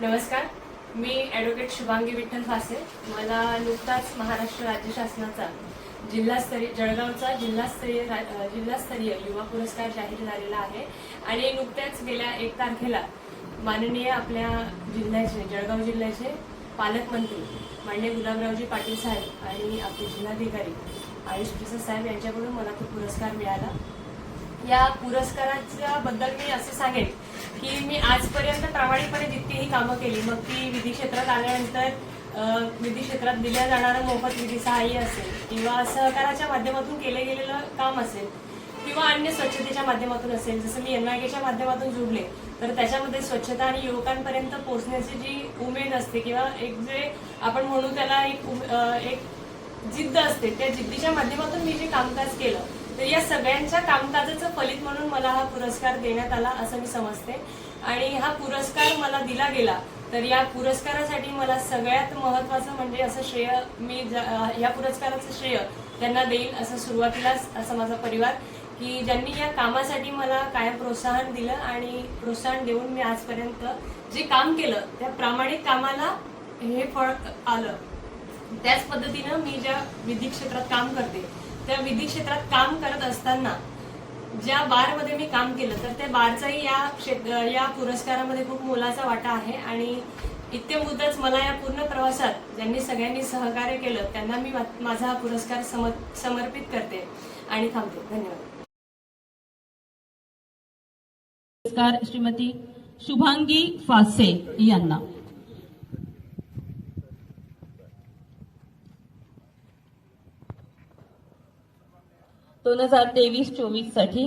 नमस्कार मी ॲडव्होकेट शुभांगी विठ्ठल फासे. मला नुकताच महाराष्ट्र राज्य शासनाचा जिल्हास्तरीय जळगावचा जिल्हास्तरीय रा- जिल्हास्तरीय युवा पुरस्कार जाहीर झालेला आहे. आणि नुकत्याच गेल्या एक तारखेला माननीय आपल्या जिल्ह्याचे जळगाव जिल्ह्याचे पालकमंत्री मान्य गुलाबरावजी पाटील साहेब आणि आपले जिल्हाधिकारी आयुष प्रसाद साहेब यांच्याकडून मला तो पुरस्कार मिळाला. या पुरस्काराच्या बद्दल मी असं सांगेन की मी आजपर्यंत प्रामाणिकपणे जितकीही कामं केली मग ती विधी क्षेत्रात आल्यानंतर विधी क्षेत्रात दिल्या जाणारं मोफत विधी सहाय्य असेल किंवा सहकाराच्या माध्यमातून केले गेलेलं काम असेल किंवा अन्य स्वच्छतेच्या माध्यमातून असेल जसं मी एनआयकेच्या माध्यमातून जुडले तर त्याच्यामध्ये स्वच्छता आणि युवकांपर्यंत पोहोचण्याची जी उमेद असते किंवा एक जे आपण म्हणू त्याला एक एक जिद्द असते त्या जिद्दीच्या माध्यमातून मी जे कामकाज केलं तर या सगळ्यांच्या कामकाजाचं फलित म्हणून मला हा पुरस्कार देण्यात आला असं मी समजते. आणि हा पुरस्कार मला दिला गेला तर या पुरस्कारासाठी मला सगळ्यात महत्वाचं म्हणजे असं श्रेय मी या पुरस्काराचं श्रेय त्यांना देईल असं सुरुवातीलाच असं माझा परिवार की ज्यांनी या कामासाठी मला कायम प्रोत्साहन दिलं आणि प्रोत्साहन देऊन मी आजपर्यंत जे काम केलं त्या प्रामाणिक कामाला हे फळ आलं. त्याच पद्धतीनं मी ज्या विधी क्षेत्रात काम करते त्या विधी क्षेत्रात काम करत असताना ज्या बारमध्ये मी काम केलं तर त्या बारचाही या क्षेत्र या पुरस्कारामध्ये खूप मोलाचा वाटा आहे. आणि इत्यंभूतच मला या पूर्ण प्रवासात ज्यांनी सगळ्यांनी सहकार्य केलं त्यांना मी माझा हा पुरस्कार सम- समर्पित करते आणि थांबते. धन्यवाद. पुरस्कार श्रीमती शुभांगी फासे यांना. दोन हजार तेवीस चोवीससाठी